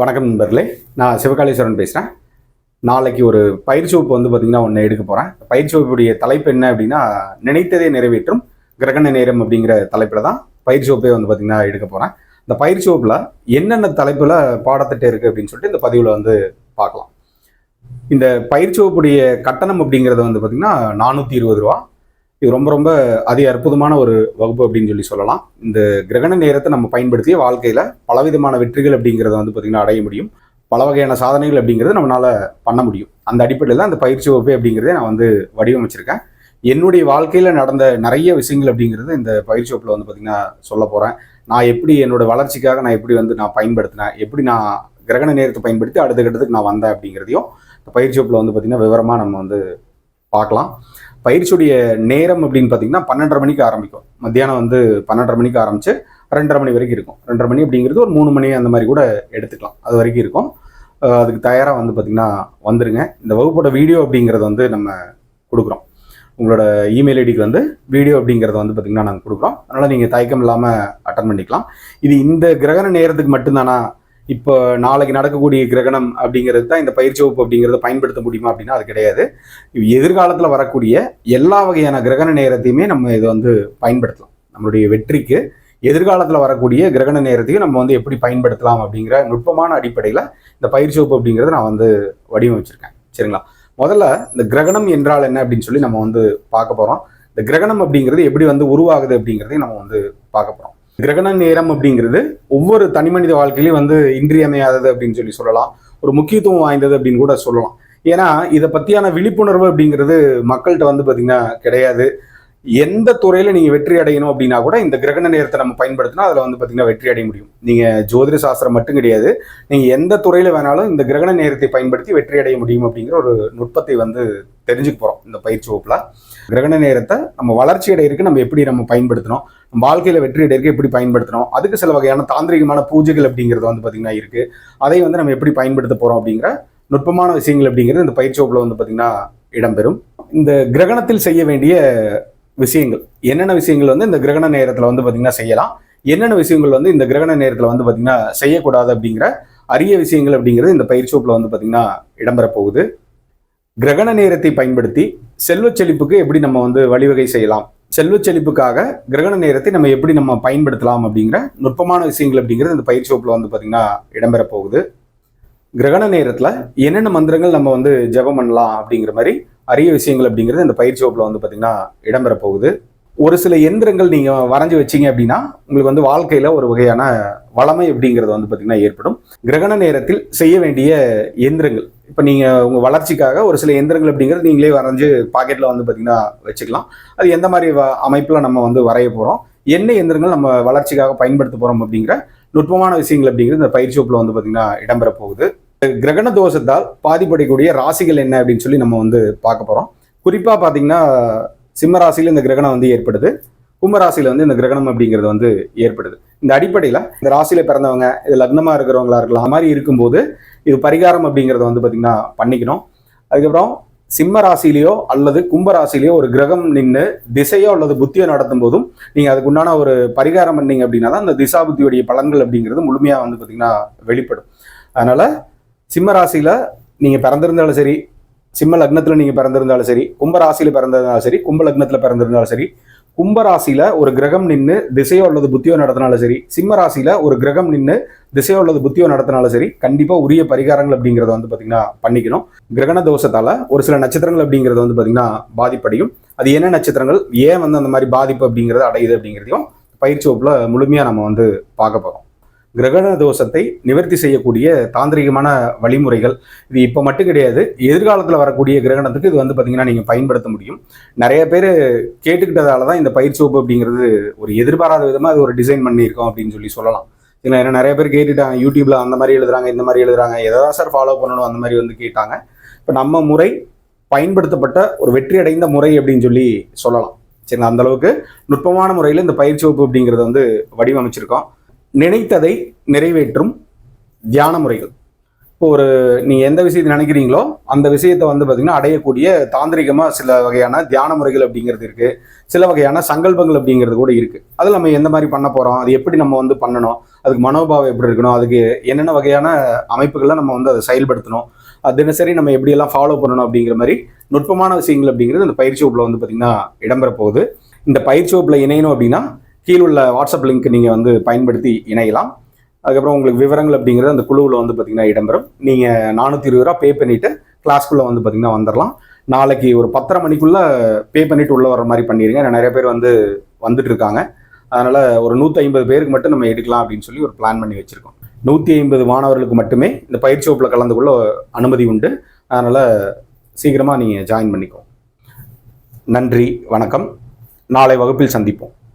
வணக்கம் நண்பர்களே. நான் சிவகாளீஸ்வரன் பேசுகிறேன் நாளைக்கு ஒரு பயிற்சி வகுப்பு வந்து பார்த்திங்கன்னா ஒன்று எடுக்க போகிறேன் பயிற்சி வகுப்புடைய தலைப்பு என்ன அப்படின்னா நினைத்ததே நிறைவேற்றும் கிரகண நேரம் அப்படிங்கிற தலைப்பில் தான் பயிற்சி வகுப்பே வந்து பார்த்திங்கன்னா எடுக்க போகிறேன் இந்த பயிற்சி வகுப்பில் என்னென்ன தலைப்பில் பாடத்திட்டம் இருக்குது அப்படின்னு சொல்லிட்டு இந்த பதிவில் வந்து பார்க்கலாம். இந்த பயிற்சி வகுப்புடைய கட்டணம் அப்படிங்கிறது வந்து பார்த்திங்கன்னா நானூற்றி இருபது ரூபா. இது ரொம்ப ரொம்ப அதி அற்புதமான ஒரு வகுப்பு அப்படின்னு சொல்லி சொல்லலாம். இந்த கிரகண நேரத்தை நம்ம பயன்படுத்தி வாழ்க்கையில் பலவிதமான வெற்றிகள் அப்படிங்கிறத வந்து பார்த்திங்கன்னா அடைய முடியும். பல வகையான சாதனைகள் அப்படிங்கிறது நம்மளால் பண்ண முடியும். அந்த அடிப்படையில் தான் அந்த பயிற்சி வகுப்பு அப்படிங்கிறதே நான் வந்து வடிவமைச்சிருக்கேன். என்னுடைய வாழ்க்கையில் நடந்த நிறைய விஷயங்கள் அப்படிங்கிறது இந்த பயிற்சி வகுப்பில் வந்து பார்த்திங்கன்னா சொல்ல போகிறேன் நான் எப்படி என்னோட வளர்ச்சிக்காக நான் எப்படி வந்து நான் பயன்படுத்தினேன்? எப்படி நான் கிரகண நேரத்தை பயன்படுத்தி அடுத்த கட்டத்துக்கு நான் வந்தேன் அப்படிங்கிறதையும் இந்த பயிற்சி வகுப்பில் வந்து பார்த்திங்கன்னா விவரமாக நம்ம வந்து பார்க்கலாம். பயிற்சியுடைய நேரம் அப்படின்னு பார்த்தீங்கன்னா பன்னெண்டரை மணிக்கு ஆரம்பிக்கும். மத்தியானம் வந்து பன்னெண்டரை மணிக்கு ஆரம்பிச்சு ரெண்டரை மணி வரைக்கும் இருக்கும். ரெண்டரை மணி அப்படிங்கிறது ஒரு மூணு மணி அந்த மாதிரி கூட எடுத்துக்கலாம். அது வரைக்கும் இருக்கும். அதுக்கு தயாராக வந்து பார்த்திங்கன்னா வந்துடுங்க இந்த வகுப்போட வீடியோ அப்படிங்கிறது வந்து நம்ம கொடுக்குறோம். உங்களோட இமெயில் ஐடிக்கு வந்து வீடியோ அப்படிங்கிறத வந்து பார்த்திங்கன்னா நாங்கள் கொடுக்குறோம். அதனால் நீங்கள் தயக்கம் இல்லாமல் அட்டன் பண்ணிக்கலாம். இது இந்த கிரகண நேரத்துக்கு மட்டும்தானா இப்போ நாளைக்கு நடக்கக்கூடிய கிரகணம் அப்படிங்கிறது தான் இந்த பயிற்சி வகுப்பு அப்படிங்கிறத பயன்படுத்த முடியுமா அப்படின்னா அது கிடையாது. எதிர்காலத்தில் வரக்கூடிய எல்லா வகையான கிரகண நேரத்தையுமே நம்ம இதை வந்து பயன்படுத்தலாம். நம்மளுடைய வெற்றிக்கு எதிர்காலத்தில் வரக்கூடிய கிரகண நேரத்தையும் நம்ம வந்து எப்படி பயன்படுத்தலாம் அப்படிங்கிற நுட்பமான அடிப்படையில் இந்த பயிற்சி வகுப்பு அப்படிங்கிறத நான் வந்து வடிவமைச்சிருக்கேன். சரிங்களா? முதல்ல இந்த கிரகணம் என்றால் என்ன அப்படின்னு சொல்லி நம்ம வந்து பார்க்க போகிறோம் இந்த கிரகணம் அப்படிங்கிறது எப்படி வந்து உருவாகுது அப்படிங்கிறதையும் நம்ம வந்து பார்க்க போகிறோம் கிரகண நேரம் அப்படிங்கிறது ஒவ்வொரு தனி மனித வாழ்க்கையிலும் வந்து இன்றியமையாதது அப்படின்னு சொல்லி சொல்லலாம். ஒரு முக்கியத்துவம் வாய்ந்தது அப்படின்னு கூட சொல்லலாம். ஏன்னா இதை பற்றியான விழிப்புணர்வு அப்படிங்கிறது மக்கள்கிட்ட வந்து பார்த்திங்கன்னா கிடையாது. எந்த துறையில் நீங்கள் வெற்றி அடையணும் அப்படின்னா கூட இந்த கிரகண நேரத்தை நம்ம பயன்படுத்தினா அதில் வந்து பார்த்திங்கன்னா வெற்றி அடைய முடியும். நீங்கள் ஜோதிட சாஸ்திரம் மட்டும் கிடையாது. நீங்கள் எந்த துறையில் வேணாலும் இந்த கிரகண நேரத்தை பயன்படுத்தி வெற்றி அடைய முடியும் அப்படிங்கிற ஒரு நுட்பத்தை வந்து தெரிஞ்சுக்க போகிறோம் இந்த பயிற்சி வகுப்பில். கிரகண நேரத்தை நம்ம வளர்ச்சி அடையிறதுக்கு நம்ம எப்படி நம்ம பயன்படுத்தணும்? நம்ம வாழ்க்கையில் வெற்றி அடையிறதுக்கு எப்படி பயன்படுத்தணும்? அதுக்கு சில வகையான தாந்திரிகமான பூஜைகள் அப்படிங்கிறது வந்து பார்த்திங்கன்னா இருக்குது அதை வந்து நம்ம எப்படி பயன்படுத்த போகிறோம் அப்படிங்கிற நுட்பமான விஷயங்கள் அப்படிங்கிறது இந்த பயிற்சி வகுப்பில் வந்து பார்த்திங்கன்னா இடம்பெறும். இந்த கிரகணத்தில் செய்ய வேண்டிய விஷயங்கள். என்னென்ன விஷயங்கள் வந்து இந்த கிரகண நேரத்தில் வந்து பார்த்திங்கன்னா செய்யலாம். என்னென்ன விஷயங்கள் வந்து இந்த கிரகண நேரத்தில் வந்து பார்த்திங்கன்னா செய்யக்கூடாது அப்படிங்கிற அரிய விஷயங்கள் அப்படிங்கிறது இந்த பயிற்சி வகுப்பில் வந்து பார்த்திங்கன்னா இடம்பெற போகுது. கிரகண நேரத்தை பயன்படுத்தி செல்வச் செழிப்புக்கு எப்படி நம்ம வந்து வழிவகை செய்யலாம்? செல்வச் செழிப்புக்காக கிரகண நேரத்தை நம்ம எப்படி நம்ம பயன்படுத்தலாம் அப்படிங்கிற நுட்பமான விஷயங்கள் அப்படிங்கிறது இந்த பயிற்சி வகுப்பில் வந்து பார்த்திங்கன்னா இடம்பெற போகுது. கிரகண நேரத்தில் என்னென்ன மந்திரங்கள் நம்ம வந்து ஜெபம் பண்ணலாம் அப்படிங்கிற மாதிரி அரிய விஷயங்கள் அப்படிங்கிறது இந்த பயிற்சி வகுப்பில் வந்து பார்த்திங்கன்னா இடம்பெற போகுது. ஒரு சில எந்திரங்கள் நீங்கள் வரைஞ்சி வச்சீங்க அப்படின்னா உங்களுக்கு வந்து வாழ்க்கையில் ஒரு வகையான வளமை அப்படிங்கிறது வந்து பார்த்திங்கன்னா ஏற்படும். கிரகண நேரத்தில் செய்ய வேண்டிய எந்திரங்கள். இப்போ நீங்கள் உங்கள் வளர்ச்சிக்காக ஒரு சில எந்திரங்கள் அப்படிங்கிறது நீங்களே வரைஞ்சு பாக்கெட்டில் வந்து பார்த்திங்கன்னா வச்சுக்கலாம். அது எந்த மாதிரி அமைப்பில் நம்ம வந்து வரைய போகிறோம் என்ன எந்திரங்கள் நம்ம வளர்ச்சிக்காக பயன்படுத்த போகிறோம் அப்படிங்கிற நுட்பமான விஷயங்கள் அப்படிங்கிறது இந்த பயிற்சி வகுப்பில் வந்து பார்த்திங்கன்னா இடம்பெற போகுது. கிரகண தோஷத்தால் பாதிப்படைக்கூடிய ராசிகள் என்ன அப்படின்னு சொல்லி நம்ம வந்து பார்க்க போகிறோம் குறிப்பாக பார்த்தீங்கன்னா சிம்ம ராசியில் இந்த கிரகணம் வந்து ஏற்படுது. கும்பராசியில் வந்து இந்த கிரகணம் அப்படிங்கிறது வந்து ஏற்படுது. இந்த அடிப்படையில் இந்த ராசியில் பிறந்தவங்க இது லக்னமாக இருக்கிறவங்களா இருக்கலாம் அந்த மாதிரி இருக்கும்போது இது பரிகாரம் அப்படிங்கிறத வந்து பார்த்திங்கன்னா பண்ணிக்கணும். அதுக்கப்புறம் சிம்ம ராசிலேயோ அல்லது கும்ப ராசிலேயோ ஒரு கிரகம் நின்று திசையோ அல்லது புத்தியோ நடத்தும் போதும் நீங்கள் அதுக்கு உண்டான ஒரு பரிகாரம் பண்ணீங்க அப்படின்னா தான் அந்த திசா புத்தியுடைய பலன்கள் அப்படிங்கிறது முழுமையாக வந்து பார்த்திங்கன்னா வெளிப்படும். அதனால் சிம்ம ராசியில் நீங்கள் பிறந்திருந்தாலும் சரி சிம்ம லக்னத்தில் நீங்கள் பிறந்திருந்தாலும் சரி கும்ப ராசியில் பிறந்திருந்தாலும் சரி கும்ப லக்னத்தில் பிறந்திருந்தாலும் சரி கும்ப ராசியில் ஒரு கிரகம் நின்று திசையோ அல்லது புத்தியோ நடத்தினாலும் சரி சிம்ம ராசியில் ஒரு கிரகம் நின்று திசையோ அல்லது புத்தியோ நடத்தினாலும் சரி கண்டிப்பாக உரிய பரிகாரங்கள் அப்படிங்கிறத வந்து பார்த்தீங்கன்னா பண்ணிக்கணும். கிரகண தோஷத்தால் ஒரு சில நட்சத்திரங்கள் அப்படிங்கிறது வந்து பார்த்தீங்கன்னா பாதிப்படையும். அது என்ன நட்சத்திரங்கள் ஏன் வந்து அந்த மாதிரி பாதிப்பு அப்படிங்கிறது அடையுது அப்படிங்கிறதையும் பயிற்சி வகுப்பில் முழுமையாக நம்ம வந்து பார்க்க போகிறோம் கிரகண தோஷத்தை நிவர்த்தி செய்யக்கூடிய தாந்திரிகமான வழிமுறைகள். இது இப்போ மட்டும் கிடையாது. எதிர்காலத்தில் வரக்கூடிய கிரகணத்துக்கு இது வந்து பார்த்திங்கன்னா நீங்கள் பயன்படுத்த முடியும். நிறைய பேர் கேட்டுக்கிட்டதால தான் இந்த பயிற்சி வகுப்பு அப்படிங்கிறது ஒரு எதிர்பாராத விதமாக அது ஒரு டிசைன் பண்ணியிருக்கோம் அப்படின்னு சொல்லி சொல்லலாம். இல்லை ஏன்னா நிறைய பேர் கேட்டுட்டாங்க யூடியூப்ல அந்த மாதிரி எழுதுறாங்க இந்த மாதிரி எழுதுறாங்க. எதாவது சார் ஃபாலோ பண்ணணும் அந்த மாதிரி வந்து கேட்டாங்க. இப்போ நம்ம முறை பயன்படுத்தப்பட்ட ஒரு வெற்றி அடைந்த முறை அப்படின்னு சொல்லி சொல்லலாம். சரிங்களா? அந்தளவுக்கு நுட்பமான முறையில் இந்த பயிற்சி வகுப்பு அப்படிங்கிறத வந்து வடிவமைச்சிருக்கோம். நினைத்ததை நிறைவேற்றும் தியான முறைகள். இப்போ ஒரு நீங்கள் எந்த விஷயத்தை நினைக்கிறீங்களோ அந்த விஷயத்தை வந்து பார்த்தீங்கன்னா அடையக்கூடிய தாந்திரிகமாக சில வகையான தியான முறைகள் அப்படிங்கிறது இருக்குது சில வகையான சங்கல்பங்கள் அப்படிங்கிறது கூட இருக்குது அதில் நம்ம எந்த மாதிரி பண்ண போகிறோம் அது எப்படி நம்ம வந்து பண்ணணும்? அதுக்கு மனோபாவம் எப்படி இருக்கணும்? அதுக்கு என்னென்ன வகையான அமைப்புகளை நம்ம வந்து அதை செயல்படுத்தணும்? அது தினசரி நம்ம எப்படியெல்லாம் ஃபாலோ பண்ணணும் அப்படிங்கிற மாதிரி நுட்பமான விஷயங்கள் அப்படிங்கிறது அந்த பயிற்சி வகுப்பில் வந்து பார்த்திங்கன்னா இடம்பெற போகுது. இந்த பயிற்சி வகுப்பில் இணையணும் அப்படின்னா கீழுள்ள உள்ள வாட்ஸ்அப் லிங்க் நீங்கள் வந்து பயன்படுத்தி இணையலாம். அதுக்கப்புறம் உங்களுக்கு விவரங்கள் அப்படிங்கிறது அந்த குழுவில் வந்து பார்த்தீங்கன்னா இடம்பெறும். நீங்கள் நானூற்றி இருபது ரூபா பே பண்ணிவிட்டு கிளாஸ்க்குள்ளே வந்து பார்த்தீங்கன்னா வந்துடலாம் நாளைக்கு ஒரு பத்தரை மணிக்குள்ளே பே பண்ணிட்டு உள்ளே வர மாதிரி பண்ணிடுங்க ஏன்னா நிறைய பேர் வந்து வந்துட்டு இருக்காங்க. அதனால் ஒரு நூற்றி ஐம்பது பேருக்கு மட்டும் நம்ம எடுக்கலாம் அப்படின்னு சொல்லி ஒரு பிளான் பண்ணி வச்சுருக்கோம். நூற்றி ஐம்பது மாணவர்களுக்கு மட்டுமே இந்த பயிற்சி வகுப்பில் கலந்து கொள்ள அனுமதி உண்டு. அதனால் சீக்கிரமாக நீங்கள் ஜாயின் பண்ணிக்கோ நன்றி வணக்கம். நாளை வகுப்பில் சந்திப்போம்.